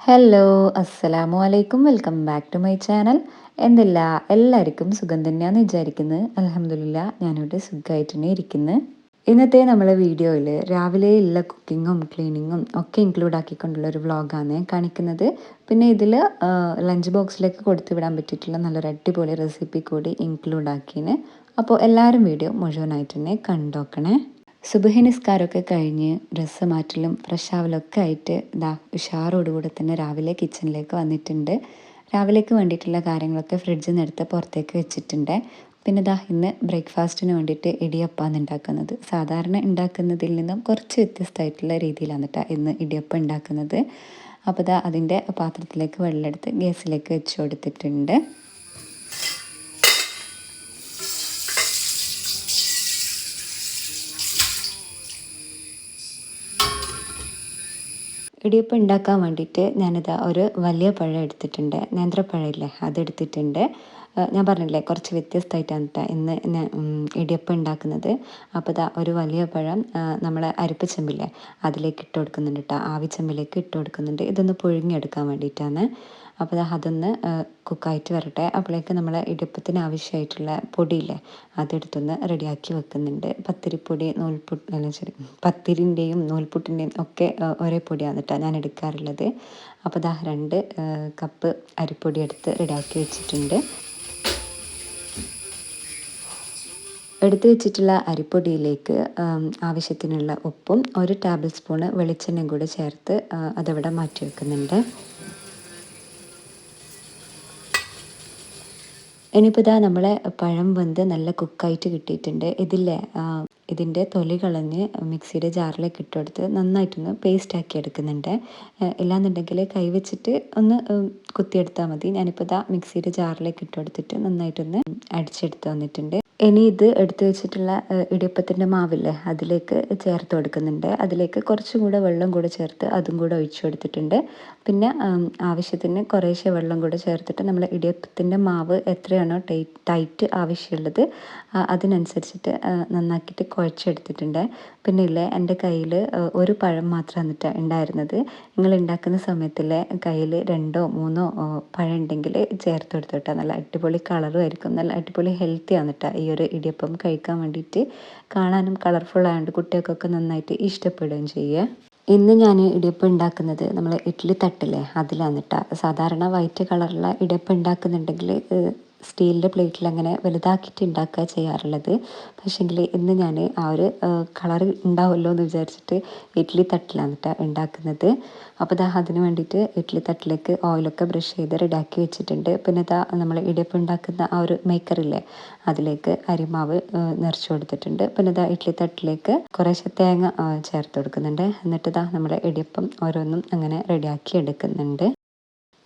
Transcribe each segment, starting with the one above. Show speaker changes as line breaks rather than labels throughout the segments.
Hello അസ്സലാമു അലൈക്കും welcome back to my channel എന്തില്ല? എല്ലാവർക്കും സുഖം തന്നെയാണെന്ന് വിചാരിക്കുന്നത് അലഹമില്ല ഞാനിവിടെ സുഖമായിട്ട് തന്നെ ഇരിക്കുന്നത് ഇന്നത്തെ നമ്മളെ വീഡിയോയിൽ രാവിലെ ഉള്ള കുക്കിങ്ങും ക്ലീനിങ്ങും ഒക്കെ ഇൻക്ലൂഡ് ആക്കിക്കൊണ്ടുള്ള ഒരു വ്ളോഗാണ് കാണിക്കുന്നത്. പിന്നെ ഇതിൽ ലഞ്ച് ബോക്സിലേക്ക് കൊടുത്തു വിടാൻ പറ്റിയിട്ടുള്ള നല്ലൊരു അടിപൊളി റെസിപ്പി കൂടി ഇൻക്ലൂഡ് ആക്കിന് അപ്പോൾ എല്ലാവരും വീഡിയോ മുഴുവനായിട്ട് തന്നെ കണ്ടോക്കണേ. സുബഹി നിസ്കാരമൊക്കെ കഴിഞ്ഞ് ഡ്രസ്സ് മാറ്റലും ഫ്രഷ് ആവലൊക്കെ ആയിട്ട് ഇതാ ഉഷാറോടുകൂടെ തന്നെ രാവിലെ കിച്ചണിലേക്ക് വന്നിട്ടുണ്ട്. രാവിലേക്ക് വേണ്ടിയിട്ടുള്ള കാര്യങ്ങളൊക്കെ ഫ്രിഡ്ജിൽ നിന്ന് എടുത്ത് പുറത്തേക്ക് വെച്ചിട്ടുണ്ട്. പിന്നെ ദാ ഇന്ന് ബ്രേക്ക്ഫാസ്റ്റിന് വേണ്ടിയിട്ട് ഇടിയപ്പമാണ് ഉണ്ടാക്കുന്നത്. സാധാരണ ഉണ്ടാക്കുന്നതിൽ നിന്നും കുറച്ച് വ്യത്യസ്തമായിട്ടുള്ള രീതിയിലാണ് കേട്ടോ ഇന്ന് ഇടിയപ്പം ഉണ്ടാക്കുന്നത്. അപ്പോൾ ദാ അതിന്റെ പാത്രത്തിലേക്ക് വെള്ളമെടുത്ത് ഗ്യാസിലേക്ക് വെച്ച് കൊടുത്തിട്ടുണ്ട്. ഇടിയപ്പം ഉണ്ടാക്കാൻ വേണ്ടിയിട്ട് ഞാനിത് ഒരു വലിയ പഴം എടുത്തിട്ടുണ്ട്. നേന്ത്രപ്പഴം ഇല്ലേ അതെടുത്തിട്ടുണ്ട് ഞാൻ പറഞ്ഞില്ലേ കുറച്ച് വ്യത്യസ്തമായിട്ടാണ് കേട്ടോ ഇന്ന് ഇടിയപ്പം ഉണ്ടാക്കുന്നത്. അപ്പോൾ ഇതാ ഒരു വലിയ പഴം നമ്മൾ അരിപ്പച്ചമ്പില്ലേ അതിലേക്ക് ഇട്ട് കൊടുക്കുന്നുണ്ട് കേട്ടോ ആവിച്ചമ്പിലേക്ക് ഇട്ട് കൊടുക്കുന്നുണ്ട്. ഇതൊന്ന് പുഴുങ്ങിയെടുക്കാൻ വേണ്ടിയിട്ടാണ്. അപ്പോൾ അതൊന്ന് കുക്കായിട്ട് വരട്ടെ. അപ്പോഴേക്ക് നമ്മൾ ഇടിയപ്പത്തിന് ആവശ്യമായിട്ടുള്ള പൊടിയില്ലേ അതെടുത്തൊന്ന് റെഡിയാക്കി വെക്കുന്നുണ്ട്. പത്തിരിപ്പൊടി നൂൽപുട്ട് അല്ല ശരി പത്തിരിന്റെയും നൂൽപുട്ടിന്റെയും ഒക്കെ ഒരേ പൊടിയാണ് കേട്ടോ ഞാൻ എടുക്കാറുള്ളത്. അപ്പോൾ ദാ രണ്ട് കപ്പ് അരിപ്പൊടി എടുത്ത് റെഡിയാക്കി വെച്ചിട്ടുണ്ട്. എടുത്ത് വെച്ചിട്ടുള്ള അരിപ്പൊടിയിലേക്ക് ആവശ്യത്തിനുള്ള ഉപ്പും ഒരു ടേബിൾ സ്പൂണ് വെളിച്ചെണ്ണയും കൂടി ചേർത്ത് അതവിടെ മാറ്റി വെക്കുന്നുണ്ട്. ഇനിയിപ്പോൾ ഇതാ നമ്മളെ പഴം വെന്ത് നല്ല കുക്കായിട്ട് കിട്ടിയിട്ടുണ്ട്. ഇതില്ലേ ഇതിന്റെ തൊലി കളഞ്ഞ് മിക്സിയുടെ ജാറിലേക്ക് ഇട്ട് കൊടുത്ത് നന്നായിട്ടൊന്ന് പേസ്റ്റ് ആക്കി എടുക്കുന്നുണ്ട്. ഇല്ലാന്നുണ്ടെങ്കിൽ കൈ വെച്ചിട്ട് ഒന്ന് കുത്തിയെടുത്താൽ മതി. ഞാനിപ്പോൾ ഇതാ മിക്സിയുടെ ജാറിലേക്ക് ഇട്ട് കൊടുത്തിട്ട് നന്നായിട്ടൊന്ന് അടിച്ചെടുത്ത് വന്നിട്ടുണ്ട്. ഇനി ഇത് എടുത്തു വെച്ചിട്ടുള്ള ഇടിയപ്പത്തിന്റെ മാവില്ലേ അതിലേക്ക് ചേർത്ത് കൊടുക്കുന്നുണ്ട്. അതിലേക്ക് കുറച്ചും കൂടെ വെള്ളം കൂടെ ചേർത്ത് അതും കൂടെ ഒഴിച്ചു കൊടുത്തിട്ടുണ്ട്. പിന്നെ ആവശ്യത്തിന് കുറേശ്ശെ വെള്ളം കൂടെ ചേർത്തിട്ട് നമ്മൾ ഇടിയപ്പത്തിന്റെ മാവ് എത്രയാണോ ടൈറ്റ് ആവശ്യമുള്ളത് അതിനനുസരിച്ചിട്ട് നന്നാക്കിയിട്ട് കുഴച്ചെടുത്തിട്ടുണ്ട്. പിന്നെ ഇല്ലേ എന്റെ കയ്യിൽ ഒരു പഴം മാത്രം എന്നിട്ട് ഉണ്ടായിരുന്നത്. നിങ്ങൾ ഉണ്ടാക്കുന്ന സമയത്തിൽ കയ്യിൽ രണ്ടോ മൂന്നോ പഴം ഉണ്ടെങ്കിൽ ചേർത്ത് കൊടുത്തോട്ടാ നല്ല അടിപൊളി കളറും ആയിരിക്കും. നല്ല അടിപൊളി ഹെൽത്തി ആണ് ഈ ഒരു ഇടിയപ്പം കഴിക്കാൻ വേണ്ടിയിട്ട് കാണാനും കളർഫുൾ ആയതുകൊണ്ട് കുട്ടികൾക്കൊക്കെ നന്നായിട്ട് ഇഷ്ടപ്പെടുകയും ചെയ്യുക. ഇന്ന് ഞാൻ ഇടിയപ്പം ഉണ്ടാക്കുന്നത് നമ്മൾ ഇഡ്ഡലി തട്ടില്ലേ അതിലാണ് കേട്ടോ സാധാരണ വൈറ്റ് കളറുള്ള ഇടിയപ്പം ഉണ്ടാക്കുന്നുണ്ടെങ്കിൽ സ്റ്റീലിന്റെ പ്ലേറ്റിൽ അങ്ങനെ വലുതാക്കിയിട്ട് ഉണ്ടാക്കുക ചെയ്യാറുള്ളത്. പക്ഷേങ്കിൽ ഇന്ന് ഞാൻ ആ ഒരു കളർ ഉണ്ടാവുമല്ലോ എന്ന് വിചാരിച്ചിട്ട് ഇഡ്ഡലി തട്ടിലാണ് കേട്ടോ ഉണ്ടാക്കുന്നത്. അപ്പോൾ ദാ അതിന് വേണ്ടിയിട്ട് ഇഡ്ഡലി തട്ടിലേക്ക് ഓയിലൊക്കെ ബ്രഷ് ചെയ്ത് റെഡിയാക്കി വെച്ചിട്ടുണ്ട്. പിന്നെ ദാ നമ്മൾ ഇടിയപ്പം ഉണ്ടാക്കുന്ന ആ ഒരു മേക്കറില്ലേ അതിലേക്ക് അരിമാവ് നിറച്ച് കൊടുത്തിട്ടുണ്ട്. പിന്നെ ദാ ഇഡ്ഡലി തട്ടിലേക്ക് കുറേശ്ശെ തേങ്ങ ചേർത്ത് കൊടുക്കുന്നുണ്ട്. എന്നിട്ട് ദാ നമ്മുടെ ഇടിയപ്പം ഓരോന്നും അങ്ങനെ റെഡിയാക്കി എടുക്കുന്നുണ്ട്.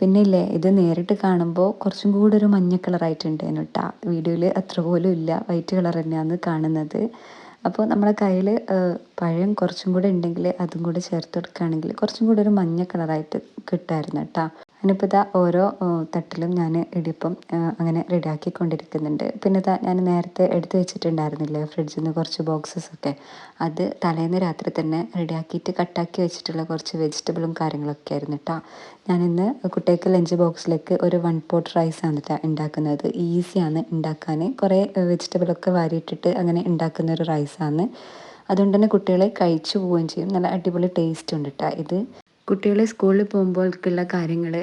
പിന്നെ ഇല്ലേ ഇത് നേരിട്ട് കാണുമ്പോൾ കുറച്ചും കൂടെ ഒരു മഞ്ഞ കളറായിട്ടുണ്ട് കേട്ടോ വീഡിയോയിൽ അത്ര പോലും ഇല്ല. വൈറ്റ് കളർ തന്നെയാണ് കാണുന്നത്. അപ്പോൾ നമ്മുടെ കയ്യിൽ പഴം കുറച്ചും കൂടെ ഉണ്ടെങ്കിൽ അതും കൂടെ ചേർത്ത് കൊടുക്കുകയാണെങ്കിൽ കുറച്ചും കൂടെ ഒരു മഞ്ഞ കളറായിട്ട് കിട്ടായിരുന്നു കേട്ടോ. അതിനിപ്പോൾ ഇതാ ഓരോ തട്ടിലും ഞാൻ ഇടിയപ്പം അങ്ങനെ റെഡിയാക്കിക്കൊണ്ടിരിക്കുന്നുണ്ട്. പിന്നെ ഇതാ ഞാൻ നേരത്തെ എടുത്തു വെച്ചിട്ടുണ്ടായിരുന്നില്ലേ ഫ്രിഡ്ജിൽ നിന്ന് കുറച്ച് ബോക്സസ് ഒക്കെ. അത് തലേന്ന് രാത്രി തന്നെ റെഡിയാക്കിയിട്ട് കട്ടാക്കി വെച്ചിട്ടുള്ള കുറച്ച് വെജിറ്റബിളും കാര്യങ്ങളൊക്കെ ആയിരുന്നു കേട്ടോ ഞാനിന്ന് കുട്ടികൾക്ക് ലഞ്ച് ബോക്സിലേക്ക് ഒരു വൺ പോട്ട് റൈസ് ആണ് കേട്ടോ ഉണ്ടാക്കുന്നത് ഈസിയാണ് ഉണ്ടാക്കാൻ കുറേ വെജിറ്റബിളൊക്കെ വാരിയിട്ടിട്ട് അങ്ങനെ ഉണ്ടാക്കുന്ന ഒരു റൈസാണ്. അതുകൊണ്ട് തന്നെ കുട്ടികളെ കഴിച്ചു പോവുകയും ചെയ്യും. നല്ല അടിപൊളി ടേസ്റ്റ് ഉണ്ട് കേട്ടോ ഇത് കുട്ടികൾ സ്കൂളിൽ പോകുമ്പോഴേക്കുള്ള കാര്യങ്ങൾ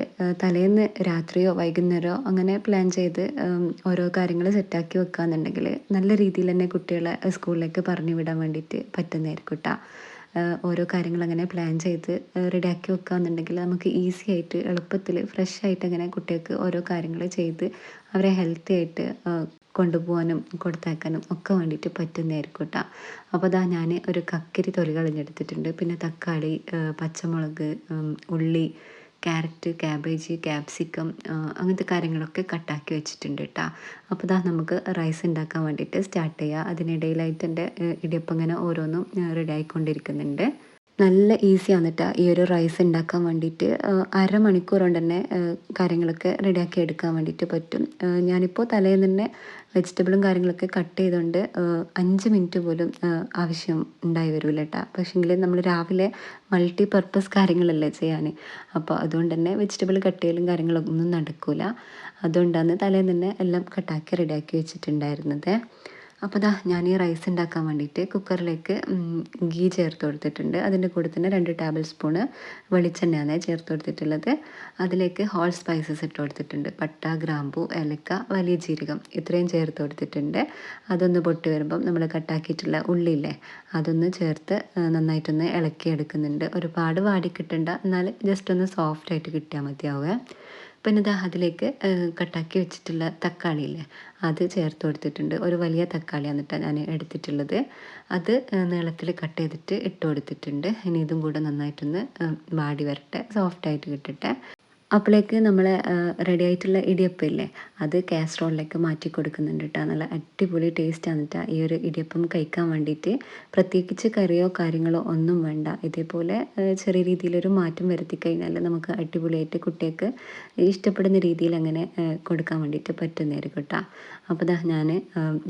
തലേന്ന് രാത്രിയോ വൈകുന്നേരമോ അങ്ങനെ പ്ലാൻ ചെയ്ത് ഓരോ കാര്യങ്ങൾ സെറ്റാക്കി വെക്കുകയെന്നുണ്ടെങ്കിൽ നല്ല രീതിയിൽ തന്നെ കുട്ടികളെ സ്കൂളിലേക്ക് പറഞ്ഞു വിടാൻ വേണ്ടിയിട്ട് പറ്റുന്നതായിരിക്കും കേട്ടോ ഓരോ കാര്യങ്ങൾ അങ്ങനെ പ്ലാൻ ചെയ്ത് റെഡിയാക്കി വെക്കുകയെന്നുണ്ടെങ്കിൽ നമുക്ക് ഈസി ആയിട്ട് എളുപ്പത്തിൽ ഫ്രഷ് ആയിട്ട് അങ്ങനെ കുട്ടികൾക്ക് ഓരോ കാര്യങ്ങൾ ചെയ്ത് അവരെ ഹെൽത്തി ആയിട്ട് കൊണ്ടുപോകാനും കൊടുത്തയക്കാനും ഒക്കെ വേണ്ടിയിട്ട് പറ്റുന്നതായിരിക്കും കേട്ടോ അപ്പോൾ അതാ ഞാൻ ഒരു കക്കരി തൊലി കളഞ്ഞെടുത്തിട്ടുണ്ട്. പിന്നെ തക്കാളി പച്ചമുളക് ഉള്ളി ക്യാരറ്റ് ക്യാബേജ് ക്യാപ്സിക്കം അങ്ങനത്തെ കാര്യങ്ങളൊക്കെ കട്ടാക്കി വെച്ചിട്ടുണ്ട് കേട്ടോ അപ്പോൾ ഇതാ നമുക്ക് റൈസ് ഉണ്ടാക്കാൻ വേണ്ടിയിട്ട് സ്റ്റാർട്ട് ചെയ്യുക അതിനിടയിലായിട്ട് എന്റെ ഇടിയപ്പം ഇങ്ങനെ ഓരോന്നും റെഡി ആയിക്കൊണ്ടിരിക്കുന്നുണ്ട്. നല്ല ഈസി കേട്ടോ ഈ ഒരു റൈസ് ഉണ്ടാക്കാൻ വേണ്ടിയിട്ട് അരമണിക്കൂർ കൊണ്ട് തന്നെ കാര്യങ്ങളൊക്കെ റെഡിയാക്കി എടുക്കാൻ വേണ്ടിയിട്ട് പറ്റും. ഞാനിപ്പോൾ തലേന്ന് തന്നെ വെജിറ്റബിളും കാര്യങ്ങളൊക്കെ കട്ട് ചെയ്തുകൊണ്ട് അഞ്ച് മിനിറ്റ് പോലും ആവശ്യം ഉണ്ടായി വരില്ല കേട്ടോ പക്ഷേങ്കിൽ നമ്മൾ രാവിലെ മൾട്ടി പർപ്പസ് കാര്യങ്ങളല്ലേ ചെയ്യാൻ അപ്പോൾ അതുകൊണ്ട് തന്നെ വെജിറ്റബിൾ കട്ട് ചെയ്യലും കാര്യങ്ങളൊന്നും നടക്കില്ല അതുകൊണ്ടാണ് തലേന്ന് തന്നെ എല്ലാം കട്ടാക്കി റെഡിയാക്കി വെച്ചിട്ടുണ്ടായിരുന്നത്. അപ്പോൾ ദാ ഞാൻ ഈ റൈസ് ഉണ്ടാക്കാൻ വേണ്ടിയിട്ട് കുക്കറിലേക്ക് ഗീ ചേർത്ത് കൊടുത്തിട്ടുണ്ട്. അതിന്റെ കൂടെ തന്നെ രണ്ട് ടേബിൾ സ്പൂണ് വെളിച്ചെണ്ണയാണ് ചേർത്ത് കൊടുത്തിട്ടുള്ളത്. അതിലേക്ക് ഹോൾ സ്പൈസസ് ഇട്ട് കൊടുത്തിട്ടുണ്ട്. പട്ട ഗ്രാമ്പു ഏലക്ക വലിയ ജീരകം ഇത്രയും ചേർത്ത് കൊടുത്തിട്ടുണ്ട്. അതൊന്ന് പൊട്ടി വരുമ്പം നമ്മൾ കട്ടാക്കിയിട്ടുള്ള ഉള്ളിയില്ലേ അതൊന്ന് ചേർത്ത് നന്നായിട്ടൊന്ന് ഇളക്കി എടുക്കുന്നുണ്ട് ഒരുപാട് വാടി കിട്ടണ്ട എന്നാൽ ജസ്റ്റ് ഒന്ന് സോഫ്റ്റായിട്ട് കിട്ടിയാൽ മതിയാവുക. പിന്നെ ഇതാ അതിലേക്ക് കട്ടാക്കി വെച്ചിട്ടുള്ള തക്കാളി ഇല്ലേ അത് ചേർത്ത് കൊടുത്തിട്ടുണ്ട്. ഒരു വലിയ തക്കാളി എന്നിട്ടാണ് ഞാൻ എടുത്തിട്ടുള്ളത്. അത് നീളത്തിൽ കട്ട് ചെയ്തിട്ട് ഇട്ട് കൊടുത്തിട്ടുണ്ട്. ഇനി ഇതും കൂടെ നന്നായിട്ടൊന്ന് വാടി വരട്ടെ. സോഫ്റ്റായിട്ട് കിട്ടട്ടെ. അപ്പോഴേക്ക് നമ്മൾ റെഡി ആയിട്ടുള്ള ഇടിയപ്പം ഇല്ലേ അത് കാസറോളിലേക്ക് മാറ്റി കൊടുക്കുന്നുണ്ട് കേട്ടോ നല്ല അടിപൊളി ടേസ്റ്റ് ആണ് കേട്ടോ ഈ ഒരു ഇടിയപ്പം കഴിക്കാൻ വേണ്ടിയിട്ട് പ്രത്യേകിച്ച് കറിയോ കാര്യങ്ങളോ ഒന്നും വേണ്ട. ഇതേപോലെ ചെറിയ രീതിയിലൊരു മാറ്റം വരുത്തി കഴിഞ്ഞാൽ നമുക്ക് അടിപൊളിയായിട്ട് കുട്ടികൾക്ക് ഇഷ്ടപ്പെടുന്ന രീതിയിൽ അങ്ങനെ കൊടുക്കാൻ വേണ്ടിയിട്ട് പറ്റുന്നതായിരിക്കും കേട്ടോ അപ്പോൾ ദാ ഞാൻ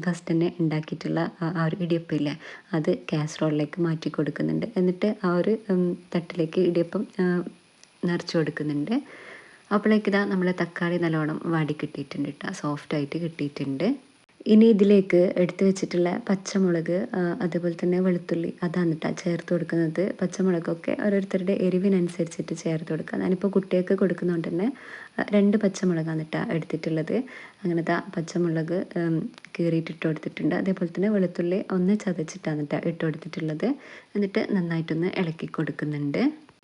ഫസ്റ്റ് തന്നെ ഉണ്ടാക്കിയിട്ടുള്ള ആ ഒരു ഇടിയപ്പം ഇല്ലേ അത് കാസറോളിലേക്ക് മാറ്റി കൊടുക്കുന്നുണ്ട് എന്നിട്ട് ആ ഒരു തട്ടിലേക്ക് ഇടിയപ്പം നിറച്ച് കൊടുക്കുന്നുണ്ട്. അപ്പോഴേക്ക് ഇതാ നമ്മൾ തക്കാളി നല്ലോണം വാടി കിട്ടിയിട്ടുണ്ട് കേട്ടോ സോഫ്റ്റായിട്ട് കിട്ടിയിട്ടുണ്ട്. ഇനി ഇതിലേക്ക് എടുത്തു വെച്ചിട്ടുള്ള പച്ചമുളക് അതുപോലെ തന്നെ വെളുത്തുള്ളി അതാണ് കേട്ടോ ചേർത്ത് കൊടുക്കുന്നത്. പച്ചമുളകൊക്കെ ഓരോരുത്തരുടെ എരിവിനനുസരിച്ചിട്ട് ചേർത്ത് കൊടുക്കുക. ഞാനിപ്പോൾ കുട്ടികൾക്ക് കൊടുക്കുന്നതുകൊണ്ട് തന്നെ രണ്ട് പച്ചമുളകാണ് കേട്ടോ എടുത്തിട്ടുള്ളത്. അങ്ങനത്തെ പച്ചമുളക് കീറിയിട്ടിട്ട് കൊടുത്തിട്ടുണ്ട്. അതേപോലെ തന്നെ വെളുത്തുള്ളി ഒന്ന് ചതച്ചിട്ടാണ് കേട്ടോ ഇട്ട് കൊടുത്തിട്ടുള്ളത്. എന്നിട്ട് നന്നായിട്ടൊന്ന് ഇളക്കി കൊടുക്കുന്നുണ്ട്.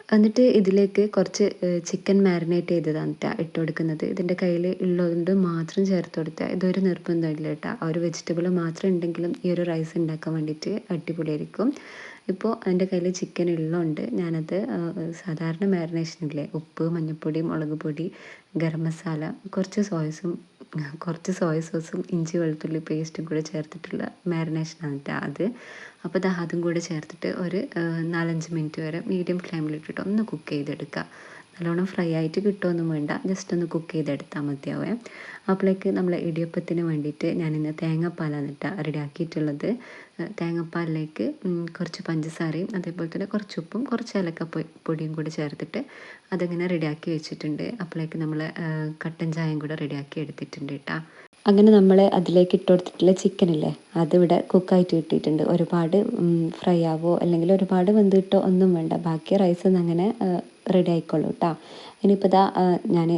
എന്നിട്ട് ഇതിലേക്ക് കുറച്ച് ചിക്കൻ മാരിനേറ്റ് ചെയ്തതാണ് കേട്ടോ ഇട്ട് കൊടുക്കുന്നത് ഇതിന്റെ കയ്യിൽ ഉള്ളതുകൊണ്ട് മാത്രം ചേർത്ത് കൊടുത്താൽ ഇതൊരു നിർബന്ധമില്ല കേട്ടോ ആ ഒരു വെജിറ്റബിൾ മാത്രം ഉണ്ടെങ്കിലും ഈ ഒരു റൈസ് ഉണ്ടാക്കാൻ വേണ്ടിയിട്ട് അടിപൊളിയായിരിക്കും. ഇപ്പോൾ എന്റെ കയ്യിൽ ചിക്കൻ ഉള്ളതുകൊണ്ട് ഞാനത് സാധാരണ മാരിനേഷനില്ലേ ഉപ്പ് മഞ്ഞൾപ്പൊടി മുളക് പൊടി ഗരം മസാല കുറച്ച് സോയസും കുറച്ച് സോയ സോസും ഇഞ്ചി വെളുത്തുള്ളി പേസ്റ്റും കൂടെ ചേർത്തിട്ടുള്ള മാരിനേഷനാണ് കേട്ടോ അത്. അപ്പോൾ ഇത് അതും കൂടെ ചേർത്തിട്ട് ഒരു നാലഞ്ച് മിനിറ്റ് വരെ മീഡിയം ഫ്ലെയിമിലിട്ടിട്ട് ഒന്ന് കുക്ക് ചെയ്തെടുക്കുക നല്ലോണം ഫ്രൈ ആയിട്ട് കിട്ടുമൊന്നും വേണ്ട ജസ്റ്റ് ഒന്ന് കുക്ക് ചെയ്തെടുത്താൽ മതിയാവേ. അപ്പോഴേക്ക് നമ്മളെ ഇടിയപ്പത്തിന് വേണ്ടിയിട്ട് ഞാനിന്ന് തേങ്ങാപ്പാലാണ് ഇട്ട റെഡിയാക്കിയിട്ടുള്ളത് തേങ്ങാപ്പാലിലേക്ക് കുറച്ച് പഞ്ചസാരയും അതേപോലെ തന്നെ കുറച്ച് ഉപ്പും കുറച്ച് ഏലക്ക പൊടിയും കൂടി ചേർത്തിട്ട് അതിങ്ങനെ റെഡിയാക്കി വെച്ചിട്ടുണ്ട്. അപ്പോഴേക്ക് നമ്മൾ കട്ടൻ ചായയും കൂടെ റെഡിയാക്കി എടുത്തിട്ടുണ്ട് കേട്ടോ. അങ്ങനെ നമ്മൾ അതിലേക്ക് ഇട്ട് കൊടുത്തിട്ടുള്ള ചിക്കനില്ലേ അതിവിടെ കുക്കായിട്ട് കിട്ടിയിട്ടുണ്ട്. ഒരുപാട് ഫ്രൈ ആവോ അല്ലെങ്കിൽ ഒരുപാട് വെന്ത് കിട്ടോ ഒന്നും വേണ്ട. ബാക്കി റൈസ് ഒന്നും അങ്ങനെ റെഡി ആയിക്കോളൂ കേട്ടോ. ഇനിയിപ്പോൾ ഇതാ ഞാൻ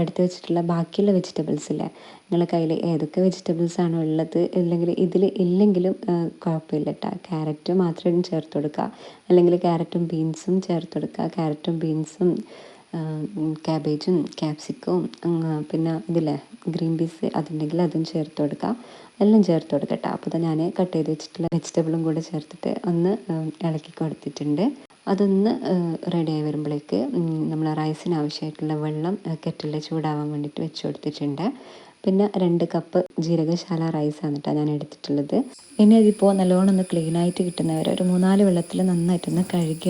എടുത്തു വെച്ചിട്ടുള്ള ബാക്കിയുള്ള വെജിറ്റബിൾസ് ഇല്ലേ? നിങ്ങളുടെ കയ്യിൽ ഏതൊക്കെ വെജിറ്റബിൾസ് ആണോ ഉള്ളത്? അല്ലെങ്കിൽ ഇതിൽ ഇല്ലെങ്കിലും കുഴപ്പമില്ല കേട്ടോ ക്യാരറ്റ് മാത്രം ചേർത്ത് കൊടുക്കുക. അല്ലെങ്കിൽ ക്യാരറ്റും ബീൻസും ചേർത്ത് കൊടുക്കുക. ക്യാരറ്റും ബീൻസും ക്യാബേജും ക്യാപ്സിക്കവും പിന്നെ ഇതില്ലേ? ഗ്രീൻ പീസ് അതുണ്ടെങ്കിൽ അതും ചേർത്ത് കൊടുക്കുക. എല്ലാം ചേർത്ത് കൊടുക്കട്ടെ അപ്പോൾ ഞാൻ കട്ട് ചെയ്ത് വെച്ചിട്ടുള്ള വെജിറ്റബിളും കൂടെ ചേർത്തിട്ട് ഒന്ന് ഇളക്കി കൊടുത്തിട്ടുണ്ട്. അതൊന്ന് റെഡിയായി വരുമ്പോഴേക്ക് നമ്മൾ റൈസിന് ആവശ്യമായിട്ടുള്ള വെള്ളം കെറ്റിൽ ചൂടാവാൻ വേണ്ടിയിട്ട് വെച്ച് കൊടുത്തിട്ടുണ്ട്. പിന്നെ രണ്ട് കപ്പ് ജീരകശാല റൈസാണ് കേട്ടോ ഞാൻ എടുത്തിട്ടുള്ളത്. ഇനി അതിപ്പോൾ നല്ലോണം ഒന്ന് ക്ലീനായിട്ട് കിട്ടുന്നവരെ ഒരു മൂന്നാൽ വെള്ളത്തിൽ നന്നായിട്ടൊന്ന് കഴുകി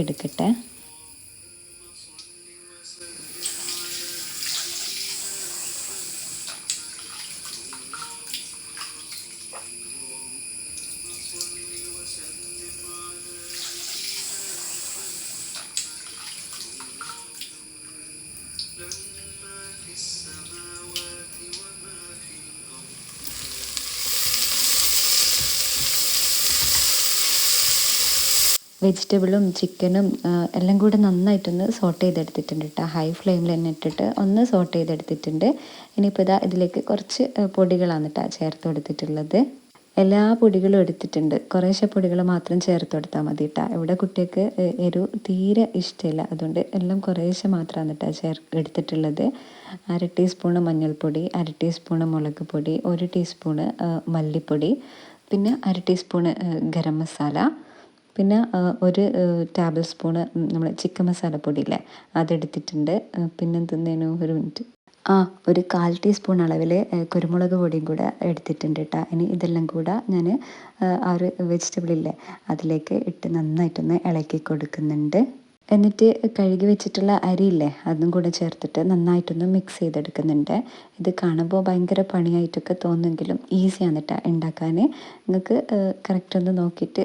വെജിറ്റബിളും ചിക്കനും എല്ലാം കൂടെ നന്നായിട്ടൊന്ന് സോട്ട് ചെയ്തെടുത്തിട്ടുണ്ട് കേട്ടോ ഹൈ ഫ്ലെയിമിൽ തന്നെ ഇട്ടിട്ട് ഒന്ന് സോട്ട് ചെയ്തെടുത്തിട്ടുണ്ട്. ഇനിയിപ്പോൾ ഇതാ ഇതിലേക്ക് കുറച്ച് പൊടികളാണ് കേട്ടോ ചേർത്ത് കൊടുത്തിട്ടുള്ളത്. എല്ലാ പൊടികളും എടുത്തിട്ടുണ്ട്. കുറേശ്ശെ പൊടികൾ മാത്രം ചേർത്ത് കൊടുത്താൽ മതി കേട്ടോ ഇവിടെ കുട്ടികൾക്ക് എരു തീരെ ഇഷ്ടമില്ല. അതുകൊണ്ട് എല്ലാം കുറേശ്ശെ മാത്രമാണ് കേട്ടോ ചേർ എടുത്തിട്ടുള്ളത്. അര ടീസ്പൂണ് മഞ്ഞൾപ്പൊടി അര ടീസ്പൂണ് മുളക് പൊടി ഒരു ടീസ്പൂണ് മല്ലിപ്പൊടി പിന്നെ അര ടീസ്പൂണ് ഗരം മസാല പിന്നെ ഒരു ടേബിൾ സ്പൂണ് നമ്മൾ ചിക്കൻ മസാലപ്പൊടി ഇല്ലേ അതെടുത്തിട്ടുണ്ട്. പിന്നെ എന്തെന്നേനു ഒരു മിനിറ്റ് ആ ഒരു കാൽ ടീസ്പൂൺ അളവിൽ കുരുമുളക് പൊടിയും കൂടെ എടുത്തിട്ടുണ്ട് കേട്ടോ ഇനി ഇതെല്ലാം കൂടെ ഞാൻ ആ ഒരു വെജിറ്റബിൾ ഇല്ലേ അതിലേക്ക് ഇട്ട് നന്നായിട്ടൊന്ന് ഇളക്കി കൊടുക്കുന്നുണ്ട്. എന്നിട്ട് കഴുകി വെച്ചിട്ടുള്ള അരിയില്ലേ അതും കൂടെ ചേർത്തിട്ട് നന്നായിട്ടൊന്ന് മിക്സ് ചെയ്തെടുക്കുന്നുണ്ട്. ഇത് കാണുമ്പോൾ ഭയങ്കര പണിയായിട്ടൊക്കെ തോന്നുമെങ്കിലും ഈസിയാണ് കേട്ടോ ഉണ്ടാക്കാൻ നിങ്ങൾക്ക് കറക്റ്റ് ഒന്ന് നോക്കിയിട്ട്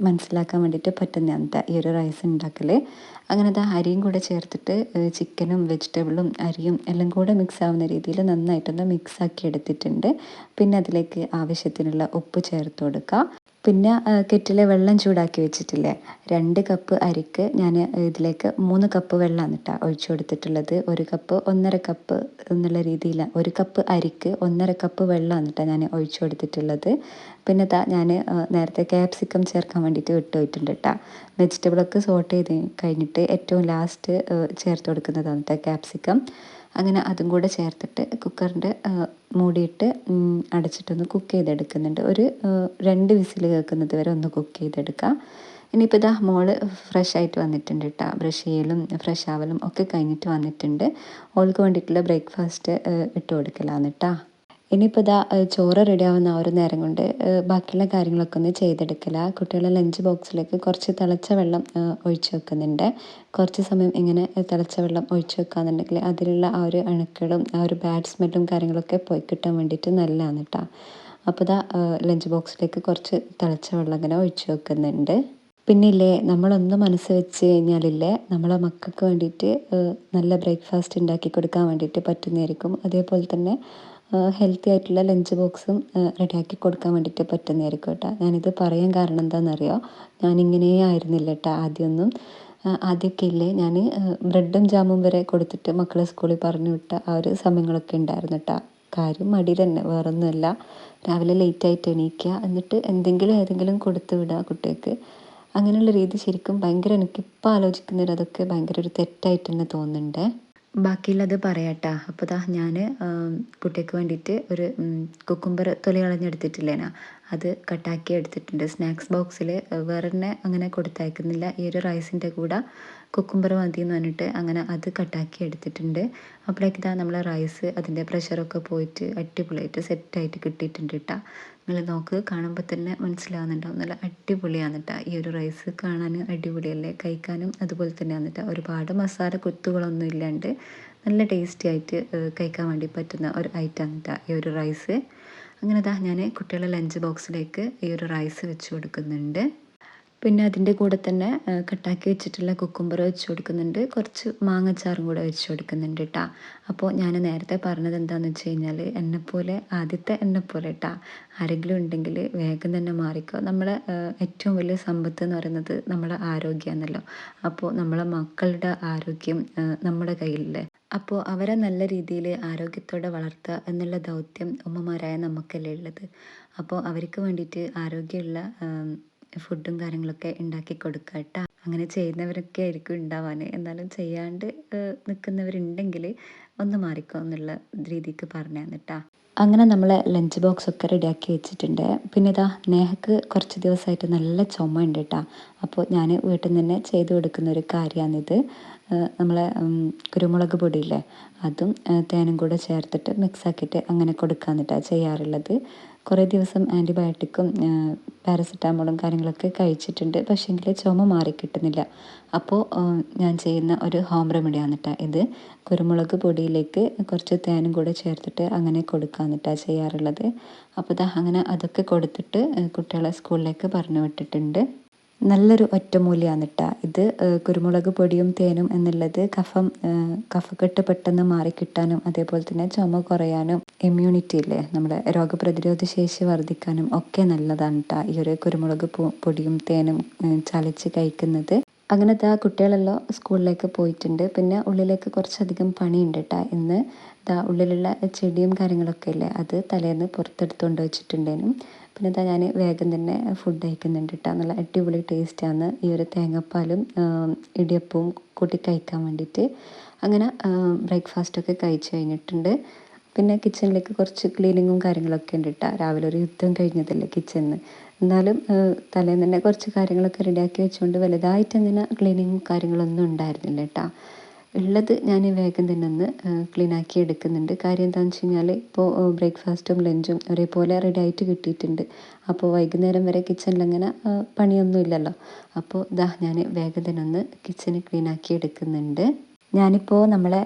മനസ്സിലാക്കാൻ വേണ്ടിയിട്ട് പറ്റുന്നതാണ് ഈ ഒരു റൈസ് ഉണ്ടാക്കൽ അങ്ങനെ അത് അരിയും കൂടെ ചേർത്തിട്ട് ചിക്കനും വെജിറ്റബിളും അരിയും എല്ലാം കൂടെ മിക്സ് ആവുന്ന രീതിയിൽ നന്നായിട്ടൊന്ന് മിക്സ് ആക്കി എടുത്തിട്ടുണ്ട്. പിന്നെ അതിലേക്ക് ആവശ്യത്തിനുള്ള ഉപ്പ് ചേർത്ത് കൊടുക്കുക പിന്നെ കെറ്റിലെ വെള്ളം ചൂടാക്കി വെച്ചിട്ടില്ലേ? രണ്ട് കപ്പ് അരിക്ക് ഞാൻ ഇതിലേക്ക് മൂന്ന് കപ്പ് വെള്ളമാണ് കേട്ടോ ഒഴിച്ചു കൊടുത്തിട്ടുള്ളത്. ഒരു കപ്പ് ഒന്നര കപ്പ് എന്നുള്ള രീതിയിൽ ഒരു കപ്പ് അരിക്ക് ഒന്നര കപ്പ് വെള്ളമാണ് കേട്ടോ ഞാൻ ഒഴിച്ചു കൊടുത്തിട്ടുള്ളത്. പിന്നെ താ ഞാൻ നേരത്തെ ക്യാപ്സിക്കം ചേർക്കാൻ വേണ്ടിയിട്ട് വിട്ടു പോയിട്ടുണ്ട് കേട്ടോ വെജിറ്റബിളൊക്കെ സോട്ട് ചെയ്ത് കഴിഞ്ഞിട്ട് ഏറ്റവും ലാസ്റ്റ് ചേർത്ത് കൊടുക്കുന്നതാണ് കേട്ടോ ക്യാപ്സിക്കം. അങ്ങനെ അതും കൂടെ ചേർത്തിട്ട് കുക്കറിന്റെ മൂടിയിട്ട് അടച്ചിട്ടൊന്ന് കുക്ക് ചെയ്തെടുക്കുന്നുണ്ട്. ഒരു രണ്ട് വിസിൽ കേൾക്കുന്നത് വരെ ഒന്ന് കുക്ക് ചെയ്തെടുക്കാം. ഇനിയിപ്പോൾ ഇതാ മോൾ ഫ്രഷ് ആയിട്ട് വന്നിട്ടുണ്ട് കേട്ടോ ബ്രഷ് ചെയ്യലും ഫ്രഷ് ആവലും ഒക്കെ കഴിഞ്ഞിട്ട് വന്നിട്ടുണ്ട്. ഓൾക്ക് വേണ്ടിയിട്ടുള്ള ബ്രേക്ക്ഫാസ്റ്റ് ഇട്ട് കൊടുക്കലാന്ന് കേട്ടോ ഇനിയിപ്പോൾ ഇതാ ചോറ് റെഡി ആവുന്ന ആ ഒരു നേരം കൊണ്ട് ബാക്കിയുള്ള കാര്യങ്ങളൊക്കെ ഒന്ന് ചെയ്തെടുക്കില്ല കുട്ടികളുടെ ലഞ്ച് ബോക്സിലേക്ക് കുറച്ച് തിളച്ച വെള്ളം ഒഴിച്ചു വെക്കുന്നുണ്ട്. കുറച്ച് സമയം ഇങ്ങനെ തിളച്ച വെള്ളം ഒഴിച്ചു വെക്കുകയെന്നുണ്ടെങ്കിൽ അതിലുള്ള ആ ഒരു അണുക്കളും ആ ഒരു ബാഡ് സ്മെല്ലും കാര്യങ്ങളൊക്കെ പോയി കിട്ടാൻ വേണ്ടിയിട്ട് നല്ലതാണ് കേട്ടോ അപ്പോൾ ഇതാ ലഞ്ച് ബോക്സിലേക്ക് കുറച്ച് തിളച്ച വെള്ളം ഇങ്ങനെ ഒഴിച്ചു വെക്കുന്നുണ്ട്. പിന്നെ ഇല്ലേ നമ്മളൊന്ന് മനസ്സ് വെച്ച് കഴിഞ്ഞാലില്ലേ നമ്മളെ മക്കൾക്ക് വേണ്ടിയിട്ട് നല്ല ബ്രേക്ക്ഫാസ്റ്റ് ഉണ്ടാക്കി കൊടുക്കാൻ വേണ്ടിയിട്ട് പറ്റുന്നതായിരിക്കും. അതേപോലെ തന്നെ ഹെൽത്തി ആയിട്ടുള്ള ലഞ്ച് ബോക്സും റെഡിയാക്കി കൊടുക്കാൻ വേണ്ടിയിട്ട് പറ്റുന്നതായിരിക്കും കേട്ടോ. ഞാനിത് പറയാൻ കാരണം എന്താണെന്നറിയോ? ഞാനിങ്ങനെ ആയിരുന്നില്ല കേട്ടോ ആദ്യമൊന്നും. ആദ്യമൊക്കെ ഇല്ലേ ഞാൻ ബ്രെഡും ജാമും വരെ കൊടുത്തിട്ട് മക്കളെ സ്കൂളിൽ പറഞ്ഞു വിട്ട ആ ഒരു സമയങ്ങളൊക്കെ ഉണ്ടായിരുന്നു കേട്ടോ. കാര്യം മടി തന്നെ വേറൊന്നുമല്ല. രാവിലെ ലേറ്റായിട്ട് എണീക്കുക എന്നിട്ട് എന്തെങ്കിലും ഏതെങ്കിലും കൊടുത്ത് വിടുക കുട്ടികൾക്ക്. അങ്ങനെയുള്ള രീതി ശരിക്കും ഭയങ്കര എനിക്കിപ്പോൾ ആലോചിക്കുന്നൊരു അതൊക്കെ ഭയങ്കര ഒരു തെറ്റായിട്ട് തന്നെ തോന്നുന്നുണ്ട്. ബാക്കിയുള്ളത് പറയാട്ടാ. അപ്പോൾ ദാ ഞാൻ കുട്ടിക്ക് വേണ്ടിയിട്ട് ഒരു കുക്കുംബർ തൊലി കളഞ്ഞെടുത്തിട്ടില്ലേനാ അത് കട്ടാക്കി എടുത്തിട്ടുണ്ട്. സ്നാക്സ് ബോക്സിൽ വേറെ തന്നെ അങ്ങനെ കൊടുത്തയക്കുന്നില്ല. ഈ ഒരു റൈസിന്റെ കൂടെ കുക്കുംബർ മതി എന്ന് പറഞ്ഞിട്ട് അങ്ങനെ അത് കട്ടാക്കി എടുത്തിട്ടുണ്ട്. അപ്പോഴേക്ക് ഇതാ നമ്മളെ റൈസ് അതിന്റെ പ്രഷറൊക്കെ പോയിട്ട് അടിപൊളിയായിട്ട് സെറ്റായിട്ട് കിട്ടിയിട്ടുണ്ട് കേട്ടോ നിങ്ങൾ നോക്ക് കാണുമ്പോൾ തന്നെ മനസ്സിലാവുന്നുണ്ടാവും. നല്ല അടിപൊളിയാണ് കേട്ടോ ഈ ഒരു റൈസ് കാണാൻ അടിപൊളിയല്ലേ? കഴിക്കാനും അതുപോലെ തന്നെയാണ് കേട്ടോ ഒരുപാട് മസാല കുത്തുകളൊന്നും ഇല്ലാണ്ട് നല്ല ടേസ്റ്റി ആയിട്ട് കഴിക്കാൻ വേണ്ടി പറ്റുന്ന ഒരു ഐറ്റമാണ് കേട്ടോ ഈ ഒരു റൈസ് അങ്ങനെ ഇതാ ഞാൻ കുട്ടികളുടെ ലഞ്ച് ബോക്സിലേക്ക് ഈ ഒരു റൈസ് വെച്ച് കൊടുക്കുന്നുണ്ട്. പിന്നെ അതിന്റെ കൂടെ തന്നെ കട്ടാക്കി വെച്ചിട്ടുള്ള കുക്കുംബർ വെച്ച് കൊടുക്കുന്നുണ്ട്. കുറച്ച് മാങ്ങച്ചാറും കൂടെ വെച്ച് കൊടുക്കുന്നുണ്ട് കേട്ടോ അപ്പോൾ ഞാൻ നേരത്തെ പറഞ്ഞത് എന്താണെന്ന് വെച്ച് കഴിഞ്ഞാൽ എന്നെപ്പോലെ ആദ്യത്തെ എന്നെപ്പോലെ കേട്ടോ ആരെങ്കിലും ഉണ്ടെങ്കിൽ വേഗം തന്നെ മാറിക്കോ. നമ്മളെ ഏറ്റവും വലിയ സമ്പത്ത് എന്ന് പറയുന്നത് നമ്മുടെ ആരോഗ്യമാണല്ലോ അപ്പോൾ നമ്മളെ മക്കളുടെ ആരോഗ്യം നമ്മുടെ കയ്യിലല്ലേ. അപ്പോൾ അവരെ നല്ല രീതിയിൽ ആരോഗ്യത്തോടെ വളർത്തുക എന്നുള്ള ദൗത്യം ഉമ്മമാരായ നമുക്കല്ലേ ഉള്ളത്. അപ്പോൾ അവർക്ക് വേണ്ടിയിട്ട് ആരോഗ്യമുള്ള ഫുഡും കാര്യങ്ങളൊക്കെ ഉണ്ടാക്കി കൊടുക്കുക കേട്ടോ. അങ്ങനെ ചെയ്യുന്നവരൊക്കെ ആയിരിക്കും ഉണ്ടാവാൻ എന്നാലും ചെയ്യാണ്ട് നിൽക്കുന്നവരുണ്ടെങ്കിൽ ഒന്ന് മാറിക്കോ എന്നുള്ള രീതിക്ക് പറഞ്ഞു കേട്ടോ. അങ്ങനെ നമ്മൾ ലഞ്ച് ബോക്സ് ഒക്കെ റെഡിയാക്കി വെച്ചിട്ടുണ്ട്. പിന്നെ ഇതാ നേഹക്ക് കുറച്ച് ദിവസമായിട്ട് നല്ല ചുമ ഉണ്ട് കേട്ടോ. അപ്പോൾ ഞാൻ വീട്ടിൽ നിന്ന് തന്നെ ചെയ്തു കൊടുക്കുന്ന ഒരു കാര്യമാണിത് നമ്മളെ കുരുമുളക് പൊടിയില്ലേ അതും തേനും കൂടെ ചേർത്തിട്ട് മിക്സ് ആക്കിയിട്ട് അങ്ങനെ കൊടുക്കാന്നിട്ടാണ് ചെയ്യാറുള്ളത്. കുറേ ദിവസം ആന്റിബയോട്ടിക്കും പാരസെറ്റാമോളും കാര്യങ്ങളൊക്കെ കഴിച്ചിട്ടുണ്ട്. പക്ഷേങ്കിൽ ചുമ മാറി കിട്ടുന്നില്ല. അപ്പോൾ ഞാൻ ചെയ്യുന്ന ഒരു ഹോം റെമഡിയാണ് കേട്ടോ ഇത്. കുരുമുളക് പൊടിയിലേക്ക് കുറച്ച് തേനും കൂടെ ചേർത്തിട്ട് അങ്ങനെ കൊടുക്കാന്നിട്ടാണ് ചെയ്യാറുള്ളത്. അപ്പോൾ അങ്ങനെ അതൊക്കെ കൊടുത്തിട്ട് കുട്ടികളെ സ്കൂളിലേക്ക് പറഞ്ഞു വിട്ടിട്ടുണ്ട്. നല്ലൊരു ഒറ്റമൂലിയാണ് കേട്ടോ ഇത് കുരുമുളക് പൊടിയും തേനും എന്നുള്ളത് കഫം കഫക്കെട്ട് പെട്ടെന്ന് മാറിക്കിട്ടാനും അതേപോലെ തന്നെ ചുമ കുറയാനും ഇമ്മ്യൂണിറ്റി ഇല്ലേ നമ്മുടെ രോഗപ്രതിരോധ ശേഷി വർദ്ധിക്കാനും ഒക്കെ നല്ലതാണ് കേട്ടോ ഈ ഒരു കുരുമുളക് പൊടിയും തേനും ചലച്ച് കഴിക്കുന്നത്. അങ്ങനത്തെ ആ കുട്ടികളെല്ലാം സ്കൂളിലേക്ക് പോയിട്ടുണ്ട്. പിന്നെ ഉള്ളിലേക്ക് കുറച്ചധികം പണിയുണ്ട് കേട്ടോ ഇന്ന് ദാ ഉള്ളിലുള്ള ചെടിയും കാര്യങ്ങളൊക്കെ ഇല്ലേ അത് തലേന്ന് പുറത്തെടുത്തുകൊണ്ട് വെച്ചിട്ടുണ്ടേനും. പിന്നെ ഇതാ ഞാൻ വേഗം തന്നെ ഫുഡ് കഴിക്കുന്നുണ്ട് കേട്ടോ നല്ല അടിപൊളി ടേസ്റ്റാണ് ഈ ഒരു തേങ്ങാപ്പാലും ഇടിയപ്പവും കൂട്ടി കഴിക്കാൻ വേണ്ടിയിട്ട്. അങ്ങനെ ബ്രേക്ക്ഫാസ്റ്റൊക്കെ കഴിച്ചു കഴിഞ്ഞിട്ടുണ്ട്. പിന്നെ കിച്ചണിലേക്ക് കുറച്ച് ക്ലീനിങ്ങും കാര്യങ്ങളൊക്കെ ഉണ്ട് കേട്ടോ രാവിലെ ഒരു യുദ്ധം കഴിഞ്ഞതല്ലേ കിച്ചണിന് എന്നാലും തലേന്ന് തന്നെ കുറച്ച് കാര്യങ്ങളൊക്കെ റെഡിയാക്കി വെച്ചുകൊണ്ട് വലുതായിട്ട് അങ്ങനെ ക്ലീനിങ്ങും കാര്യങ്ങളൊന്നും ഉണ്ടായിരുന്നില്ല കേട്ടോ ഉള്ളത് ഞാൻ വേഗം തന്നെ ഒന്ന് ക്ലീൻ ആക്കി എടുക്കുന്നുണ്ട്. കാര്യം എന്താണെന്ന് വെച്ച് കഴിഞ്ഞാൽ ഇപ്പോൾ ബ്രേക്ക്ഫാസ്റ്റും ലഞ്ചും ഒരേപോലെ റെഡി ആയിട്ട് കിട്ടിയിട്ടുണ്ട്. അപ്പോൾ വൈകുന്നേരം വരെ കിച്ചണിൽ അങ്ങനെ പണിയൊന്നും ഇല്ലല്ലോ. അപ്പോൾ ഇതാ ഞാൻ വേഗം തന്നെ ഒന്ന് ക്ലീൻ ആക്കി എടുക്കുന്നുണ്ട്. ഞാനിപ്പോൾ നമ്മളെ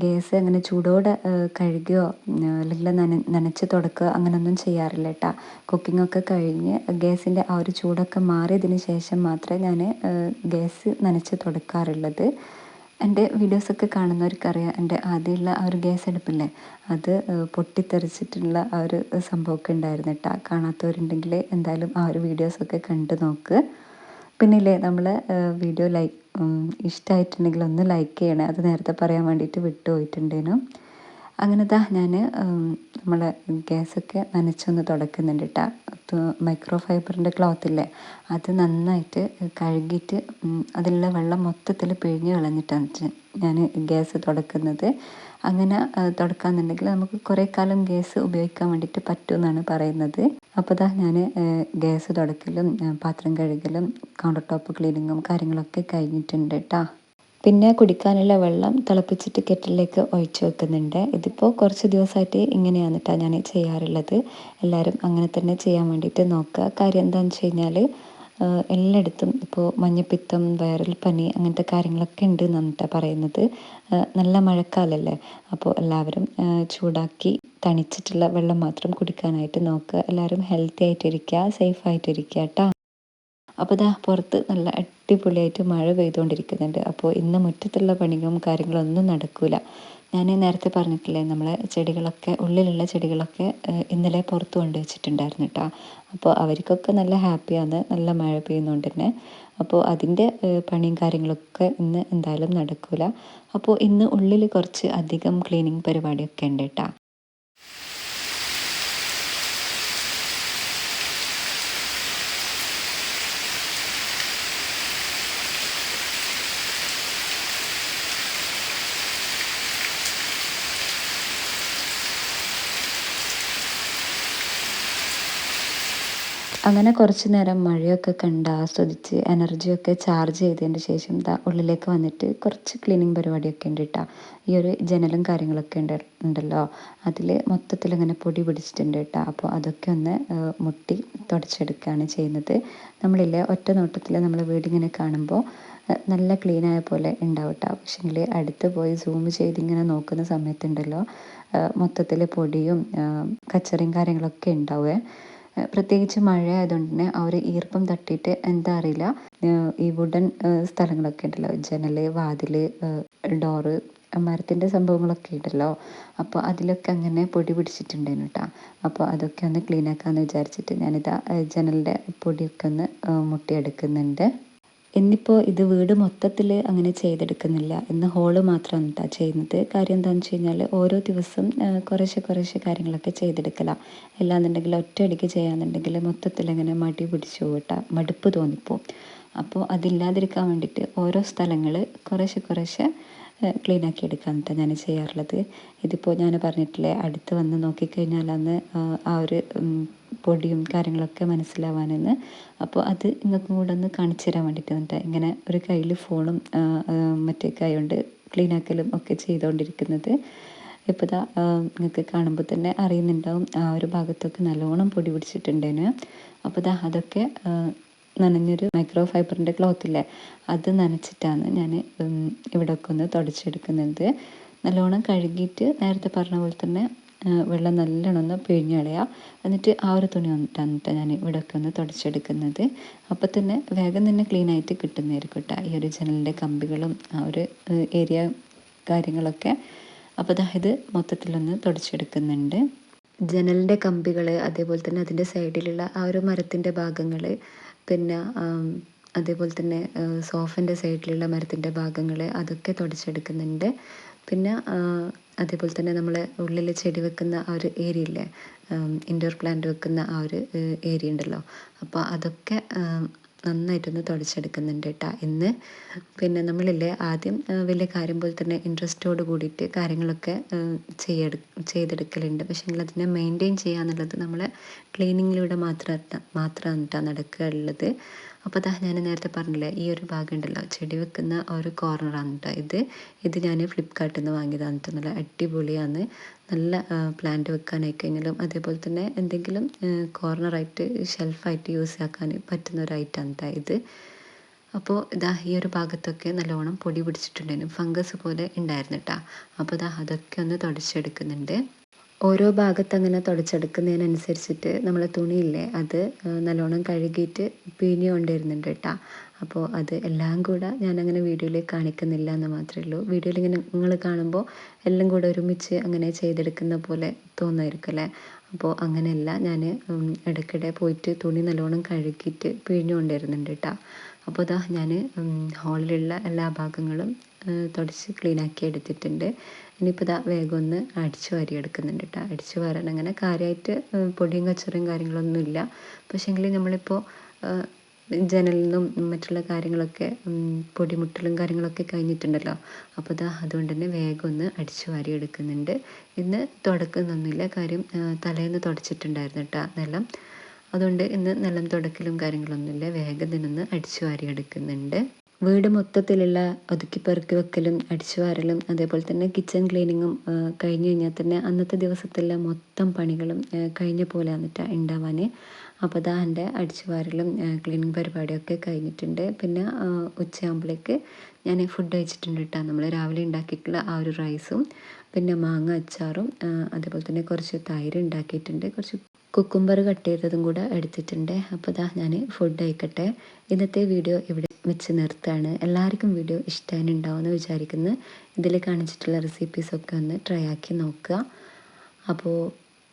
ഗ്യാസ് അങ്ങനെ ചൂടോടെ കഴുകുകയോ അല്ലെങ്കിൽ നന നനച്ച് തുടക്കുക അങ്ങനെയൊന്നും ചെയ്യാറില്ല കേട്ടോ. കുക്കിങ്ങൊക്കെ കഴിഞ്ഞ് ഗ്യാസിന്റെ ആ ഒരു ചൂടൊക്കെ മാറിയതിന് ശേഷം മാത്രമേ ഞാൻ ഗ്യാസ് നനച്ച് തുടക്കാറുള്ളത്. എന്റെ വീഡിയോസൊക്കെ കാണുന്നവർക്കറിയാം എന്റെ ആദ്യമുള്ള ആ ഒരു ഗ്യാസ് അടുപ്പില്ലേ? അത് പൊട്ടിത്തെറിച്ചിട്ടുള്ള ആ ഒരു സംഭവമൊക്കെ ഉണ്ടായിരുന്നു കേട്ടോ. കാണാത്തവരുണ്ടെങ്കിൽ എന്തായാലും ആ ഒരു വീഡിയോസൊക്കെ കണ്ടു നോക്ക്. പിന്നെ ഇല്ലേ നമ്മൾ വീഡിയോ ലൈക്ക് ഇഷ്ടമായിട്ടുണ്ടെങ്കിൽ ഒന്ന് ലൈക്ക് ചെയ്യണേ. അത് നേരത്തെ പറയാൻ വേണ്ടിയിട്ട് വിട്ടുപോയിട്ടുണ്ടേനു. അങ്ങനെ ദാ ഞാൻ നമ്മളെ ഗ്യാസൊക്കെ നനച്ചൊന്ന് തുടക്കുന്നുണ്ട് കേട്ടോ മൈക്രോ ഫൈബറിന്റെ ക്ലോത്തില്ലേ അത് നന്നായിട്ട് കഴുകിയിട്ട് അതിലുള്ള വെള്ളം മൊത്തത്തിൽ പിഴിഞ്ഞ് കളഞ്ഞിട്ടാണ് ഞാൻ ഗ്യാസ് തുടക്കുന്നത്. അങ്ങനെ തുടക്കാന്നുണ്ടെങ്കിൽ നമുക്ക് കുറേ കാലം ഗ്യാസ് ഉപയോഗിക്കാൻ വേണ്ടിയിട്ട് പറ്റുമെന്നാണ് പറയുന്നത്. അപ്പോൾ ഇതാ ഞാൻ ഗ്യാസ് തുടക്കലും പാത്രം കഴുകലും കൗണ്ടർ ടോപ്പ് ക്ലീനിങ്ങും കാര്യങ്ങളൊക്കെ കഴിഞ്ഞിട്ടുണ്ട് കേട്ടോ പിന്നെ കുടിക്കാനുള്ള വെള്ളം തിളപ്പിച്ചിട്ട് കെറ്റിലേക്ക് ഒഴിച്ച് വെക്കുന്നുണ്ട്. ഇതിപ്പോൾ കുറച്ച് ദിവസമായിട്ട് ഇങ്ങനെയാണ് കേട്ടോ ഞാൻ ചെയ്യാറുള്ളത്. എല്ലാവരും അങ്ങനെ തന്നെ ചെയ്യാൻ വേണ്ടിയിട്ട് നോക്കുക. കാര്യം എന്താണെന്ന് വെച്ച് കഴിഞ്ഞാൽ എല്ലായിടത്തും ഇപ്പോൾ മഞ്ഞപ്പിത്തം വൈറൽ പനി അങ്ങനത്തെ കാര്യങ്ങളൊക്കെ ഉണ്ട് എന്നാണ് പറയുന്നത്. നല്ല മഴക്കാലല്ലേ? അപ്പോൾ എല്ലാവരും ചൂടാക്കി തണിച്ചിട്ടുള്ള വെള്ളം മാത്രം കുടിക്കാനായിട്ട് നോക്കുക. എല്ലാവരും ഹെൽത്തി ആയിട്ടിരിക്കുക സേഫ് ആയിട്ടിരിക്കുക കേട്ടോ അപ്പോൾ ഇതാ പുറത്ത് നല്ല അടിപൊളിയായിട്ട് മഴ പെയ്തുകൊണ്ടിരിക്കുന്നുണ്ട്. അപ്പോൾ ഇന്ന് മുറ്റത്തുള്ള പണികളും കാര്യങ്ങളൊന്നും നടക്കില്ല ഞാൻ നേരത്തെ പറഞ്ഞിട്ടില്ലേ നമ്മളെ ചെടികളൊക്കെ ഉള്ളിലുള്ള ചെടികളൊക്കെ ഇന്നലെ പുറത്ത് കൊണ്ട് വെച്ചിട്ടുണ്ടായിരുന്നു കേട്ടോ അപ്പോൾ അവർക്കൊക്കെ നല്ല ഹാപ്പിയാണ് നല്ല മഴ പെയ്യുന്നതുകൊണ്ട് തന്നെ. അപ്പോൾ അതിന്റെ പണിയും കാര്യങ്ങളൊക്കെ ഇന്ന് എന്തായാലും നടക്കില്ല അപ്പോൾ ഇന്ന് ഉള്ളിൽ കുറച്ച് അധികം ക്ലീനിങ് പരിപാടിയൊക്കെ ഉണ്ട് കേട്ടോ അങ്ങനെ കുറച്ച് നേരം മഴയൊക്കെ കണ്ട് ആസ്വദിച്ച് എനർജിയൊക്കെ ചാർജ് ചെയ്തതിന് ശേഷം ദാ ഉള്ളിലേക്ക് വന്നിട്ട് കുറച്ച് ക്ലീനിങ് പരിപാടിയൊക്കെ ഉണ്ട് കേട്ടോ ഈ ഒരു ജനലും കാര്യങ്ങളൊക്കെ ഉണ്ട് ഉണ്ടല്ലോ. അതിൽ മൊത്തത്തിൽ അങ്ങനെ പൊടി പിടിച്ചിട്ടുണ്ട് കേട്ടോ അപ്പോൾ അതൊക്കെ ഒന്ന് മുട്ടി തുടച്ചെടുക്കുകയാണ് ചെയ്യുന്നത്. നമ്മളില്ലേ ഒറ്റ നോട്ടത്തിൽ നമ്മൾ വീടിങ്ങനെ കാണുമ്പോൾ നല്ല ക്ലീനായ പോലെ ഉണ്ടാവും കേട്ടോ പക്ഷേങ്കിൽ അടുത്ത് പോയി സൂം ചെയ്ത് ഇങ്ങനെ നോക്കുന്ന സമയത്തുണ്ടല്ലോ മൊത്തത്തിൽ പൊടിയും കച്ചറയും കാര്യങ്ങളൊക്കെ ഉണ്ടാവുക പ്രത്യേകിച്ച് മഴ ആയതുകൊണ്ട് തന്നെ ഒരു ഈർപ്പം തട്ടിയിട്ട് എന്താ അറിയില്ല. ഈ വുഡൻ സ്ഥലങ്ങളൊക്കെ ഉണ്ടല്ലോ. ജനൽ വാതിൽ ഡോറ് മരത്തിന്റെ സംഭവങ്ങളൊക്കെ ഉണ്ടല്ലോ. അപ്പോൾ അതിലൊക്കെ അങ്ങനെ പൊടി പിടിച്ചിട്ടുണ്ടായിരുന്നു കേട്ടോ അപ്പോൾ അതൊക്കെ ഒന്ന് ക്ലീൻ ആക്കാമെന്ന് വിചാരിച്ചിട്ട് ഞാനിതാ ജനലിന്റെ പൊടിയൊക്കെ ഒന്ന് മുട്ടിയെടുക്കുന്നുണ്ട്. എന്നിപ്പോൾ ഇത് വീട് മൊത്തത്തിൽ അങ്ങനെ ചെയ്തെടുക്കുന്നില്ല. ഇന്ന് ഹോൾ മാത്രം എന്താ ചെയ്യുന്നത്. കാര്യം എന്താണെന്ന് വെച്ച് കഴിഞ്ഞാൽ ഓരോ ദിവസം കുറേശ്ശെ കുറേശ്ശെ കാര്യങ്ങളൊക്കെ ചെയ്തെടുക്കലാണ് അല്ലാന്നുണ്ടെങ്കിൽ ഒറ്റയടിക്ക് ചെയ്യാന്നുണ്ടെങ്കിൽ മൊത്തത്തിൽ അങ്ങനെ മടി പിടിച്ചു കേട്ടോ മടുപ്പ് തോന്നിപ്പോവും. അപ്പോൾ അതില്ലാതിരിക്കാൻ വേണ്ടിയിട്ട് ഓരോ സ്ഥലങ്ങൾ കുറേശ്ശെ കുറേശ്ശെ ക്ലീൻ ആക്കി എടുക്കാന്നിട്ടാണ് ഞാൻ ചെയ്യാറുള്ളത്. ഇതിപ്പോൾ ഞാൻ പറഞ്ഞിട്ടില്ലേ അടുത്ത് വന്ന് നോക്കിക്കഴിഞ്ഞാൽ അന്ന് ആ ഒരു പൊടിയും കാര്യങ്ങളൊക്കെ മനസ്സിലാവാനെന്ന്. അപ്പോൾ അത് നിങ്ങൾക്കും കൂടെ ഒന്ന് കാണിച്ചു തരാൻ വേണ്ടിയിട്ട് ഇങ്ങനെ ഒരു കയ്യിൽ ഫോണും മറ്റേ കൈ കൊണ്ട് ക്ലീൻ ആക്കലും ഒക്കെ ചെയ്തുകൊണ്ടിരിക്കുന്നത് ഇപ്പോൾ ഇതാ നിങ്ങൾക്ക് കാണുമ്പോൾ തന്നെ അറിയുന്നുണ്ടാവും ആ ഒരു ഭാഗത്തൊക്കെ നല്ലോണം പൊടി പിടിച്ചിട്ടുണ്ടേന് അപ്പോൾ ഇതാ അതൊക്കെ നനഞ്ഞൊരു മൈക്രോ ഫൈബറിന്റെ ക്ലോത്തില്ലേ അത് നനച്ചിട്ടാണ് ഞാൻ ഇവിടെയൊക്കെ ഒന്ന് തുടച്ചെടുക്കുന്നത്. നല്ലോണം കഴുകിയിട്ട് നേരത്തെ പറഞ്ഞ പോലെ തന്നെ വെള്ളം നല്ലോണം ഒന്ന് പിഴിഞ്ഞളയുക എന്നിട്ട് ആ ഒരു തുണി വന്നിട്ടാണ് ഞാൻ ഇവിടെയൊക്കെ ഒന്ന് തുടച്ചെടുക്കുന്നത്. അപ്പോൾ തന്നെ വേഗം തന്നെ ക്ലീൻ ആയിട്ട് കിട്ടുന്നതായിരിക്കും കേട്ടോ ഈ ഒരു ജനലിന്റെ കമ്പികളും ആ ഒരു ഏരിയ കാര്യങ്ങളൊക്കെ. അപ്പോൾ അതായത് മൊത്തത്തിലൊന്ന് തുടച്ചെടുക്കുന്നുണ്ട്. ജനലിന്റെ കമ്പികൾ അതേപോലെ തന്നെ അതിന്റെ സൈഡിലുള്ള ആ ഒരു മരത്തിന്റെ ഭാഗങ്ങൾ പിന്നെ അതേപോലെ തന്നെ സോഫന്റെ സൈഡിലുള്ള മരത്തിന്റെ ഭാഗങ്ങൾ അതൊക്കെ തുടച്ചെടുക്കുന്നുണ്ട്. പിന്നെ അതേപോലെ തന്നെ നമ്മൾ ഉള്ളിൽ ചെടി വെക്കുന്ന ആ ഒരു ഏരിയ ഇല്ലേ? ഇൻഡോർ പ്ലാന്റ് വെക്കുന്ന ആ ഒരു ഏരിയ ഉണ്ടല്ലോ. അപ്പോൾ അതൊക്കെ നന്നായിട്ടൊന്ന് തുടച്ചെടുക്കുന്നുണ്ട് കേട്ടോ ഇന്ന് പിന്നെ നമ്മളില്ലേ ആദ്യം വലിയ കാര്യം പോലെ തന്നെ ഇൻട്രസ്റ്റോട് കൂടിയിട്ട് കാര്യങ്ങളൊക്കെ ചെയ്യെടു ചെയ്തെടുക്കലുണ്ട്. പക്ഷേ അതിനെ മെയിന്റെയിൻ ചെയ്യുക എന്നുള്ളത് നമ്മൾ ക്ലീനിങ്ങിലൂടെ മാത്രം മാത്രമാണ് കേട്ടോ നടക്കുക ഉള്ളത്. അപ്പോൾ അതാ ഞാൻ നേരത്തെ പറഞ്ഞില്ലേ ഈ ഒരു ഭാഗം ഉണ്ടല്ലോ ചെടി വെക്കുന്ന ഒരു കോർണറാണ് കേട്ടോ ഇത്. ഇത് ഞാൻ ഫ്ലിപ്കാർട്ടിൽ നിന്ന് വാങ്ങിയതാണ് നല്ല അടിപൊളിയാണ്. നല്ല പ്ലാന്റ് വെക്കാനായി കഴിഞ്ഞാലും അതേപോലെ തന്നെ എന്തെങ്കിലും കോർണറായിട്ട് ഷെൽഫായിട്ട് യൂസ് ആക്കാൻ പറ്റുന്ന ഒരു ഐറ്റം ഇത്. അപ്പോൾ ഇതാ ഈ ഒരു ഭാഗത്തൊക്കെ നല്ലോണം പൊടി പിടിച്ചിട്ടുണ്ടായിരുന്നു. ഫംഗസ് പോലെ ഉണ്ടായിരുന്നു കേട്ടോ അപ്പോൾ ഇതാ അതൊക്കെ ഒന്ന് തുടച്ചെടുക്കുന്നുണ്ട്. ഓരോ ഭാഗത്ത് അങ്ങനെ തുടച്ചെടുക്കുന്നതിനനുസരിച്ചിട്ട് നമ്മൾ തുണിയില്ലേ അത് നല്ലോണം കഴുകിയിട്ട് പിഴിഞ്ഞ് കൊണ്ടുവരുന്നുണ്ട് കേട്ടോ. അപ്പോൾ അത് എല്ലാം കൂടെ ഞാനങ്ങനെ വീഡിയോയിൽ കാണിക്കുന്നില്ല എന്ന് മാത്രമേ ഉള്ളൂ. വീഡിയോയിൽ ഇങ്ങനെ നിങ്ങൾ കാണുമ്പോൾ എല്ലാം കൂടെ ഒരുമിച്ച് അങ്ങനെ ചെയ്തെടുക്കുന്ന പോലെ തോന്നുമായിരിക്കും അല്ലേ? അപ്പോൾ അങ്ങനെയല്ല ഞാൻ ഇടയ്ക്കിടെ പോയിട്ട് തുണി നല്ലോണം കഴുകിയിട്ട് പിഴിഞ്ഞു കൊണ്ടുവരുന്നുണ്ട് കേട്ടോ. അപ്പോൾ ഇതാ ഞാൻ ഹാളിലുള്ള എല്ലാ ഭാഗങ്ങളും തുടച്ച് ക്ലീനാക്കി എടുത്തിട്ടുണ്ട്. ഇനിയിപ്പോൾ ഇതാ വേഗം ഒന്ന് അടിച്ചു വാരി എടുക്കുന്നുണ്ട് കേട്ടോ അടിച്ചു വാരാൻ അങ്ങനെ കാര്യമായിട്ട് പൊടിയും കച്ചറയും കാര്യങ്ങളൊന്നുമില്ല. പക്ഷേങ്കിൽ നമ്മളിപ്പോൾ ജനലിൽ നിന്നും മറ്റുള്ള കാര്യങ്ങളൊക്കെ പൊടിമുട്ടലും കാര്യങ്ങളൊക്കെ കഴിഞ്ഞിട്ടുണ്ടല്ലോ. അപ്പോൾ ഇതാ അതുകൊണ്ട് തന്നെ വേഗം ഒന്ന് അടിച്ചു വാരി എടുക്കുന്നുണ്ട്. ഇന്ന് തുടക്കുന്നൊന്നുമില്ല. കാര്യം തലേന്ന് തുടച്ചിട്ടുണ്ടായിരുന്നു കേട്ടോ നിലം. അതുകൊണ്ട് ഇന്ന് നിലം തുടക്കലും കാര്യങ്ങളൊന്നുമില്ല. വേഗം തന്നെ അടിച്ചു വാരി എടുക്കുന്നുണ്ട്. വീട് മൊത്തത്തിലുള്ള ഒതുക്കി പെറുക്കി വെക്കലും അടിച്ചു വാരലും അതേപോലെ തന്നെ കിച്ചൺ ക്ലീനിങ്ങും കഴിഞ്ഞു കഴിഞ്ഞാൽ തന്നെ അന്നത്തെ ദിവസത്തിലെ മൊത്തം പണികളും കഴിഞ്ഞ പോലെ വന്നിട്ട് ഉണ്ടാവാൻ അപ്പോൾ അതാ എന്റെ അടിച്ചു വാരലും ക്ലീനിങ് പരിപാടിയൊക്കെ കഴിഞ്ഞിട്ടുണ്ട്. പിന്നെ ഉച്ചയാകുമ്പോഴേക്ക് ഞാൻ ഫുഡ് കഴിച്ചിട്ടുണ്ട് കേട്ടോ നമ്മൾ രാവിലെ ഉണ്ടാക്കിയിട്ടുള്ള ആ ഒരു റൈസും പിന്നെ മാങ്ങ അച്ചാറും അതേപോലെ തന്നെ കുറച്ച് തൈര് ഉണ്ടാക്കിയിട്ടുണ്ട് കുറച്ച് കുക്കുംബർ കട്ട് ചെയ്തതും കൂടെ എടുത്തിട്ടുണ്ട്. അപ്പോൾ ഇതാ ഞാൻ ഫുഡ് ആയിക്കട്ടെ ഇന്നത്തെ വീഡിയോ ഇവിടെ വെച്ച് നിർത്താണ് എല്ലാവർക്കും വീഡിയോ ഇഷ്ടമായിട്ടുണ്ടാവുമെന്ന് വിചാരിക്കുന്നു. ഇതിൽ കാണിച്ചിട്ടുള്ള റെസിപ്പീസൊക്കെ ഒന്ന് ട്രൈ ആക്കി നോക്കുക. അപ്പോൾ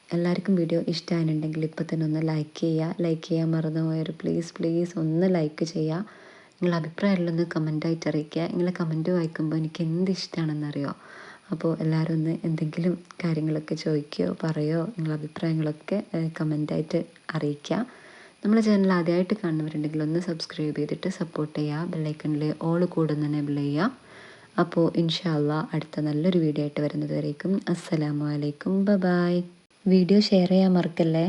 എല്ലാവർക്കും വീഡിയോ ഇഷ്ടമായിട്ടുണ്ടെങ്കിൽ ഇപ്പോൾ തന്നെ ഒന്ന് ലൈക്ക് ചെയ്യുക. ലൈക്ക് ചെയ്യാൻ മറന്നു പോയവർ പ്ലീസ് പ്ലീസ് ഒന്ന് ലൈക്ക് ചെയ്യുക. നിങ്ങളുടെ അഭിപ്രായമുള്ളൊന്ന് കമന്റായിട്ട് അറിയിക്കുക. നിങ്ങളെ കമന്റ് വായിക്കുമ്പോൾ എനിക്ക് എന്ത് ഇഷ്ടമാണെന്നറിയോ അപ്പോൾ എല്ലാവരും ഒന്ന് എന്തെങ്കിലും കാര്യങ്ങളൊക്കെ ചോദിക്കുകയോ പറയുകയോ നിങ്ങളുടെ അഭിപ്രായങ്ങളൊക്കെ കമന്റായിട്ട് അറിയിക്കുക. നമ്മളെ ചാനൽ ആദ്യമായിട്ട് കാണുന്നവരുണ്ടെങ്കിൽ ഒന്ന് സബ്സ്ക്രൈബ് ചെയ്തിട്ട് സപ്പോർട്ട് ചെയ്യുക. ബെല്ലൈക്കണിൽ ഓൾ കൂടുന്ന എനേബിൾ ചെയ്യുക. അപ്പോൾ ഇൻഷാല്ല അടുത്ത നല്ലൊരു വീഡിയോ ആയിട്ട് വരുന്നത് വരേക്കും. അസ്സലാമു അലൈക്കും. ബ ബായ് വീഡിയോ ഷെയർ ചെയ്യാൻ മറക്കല്ലേ?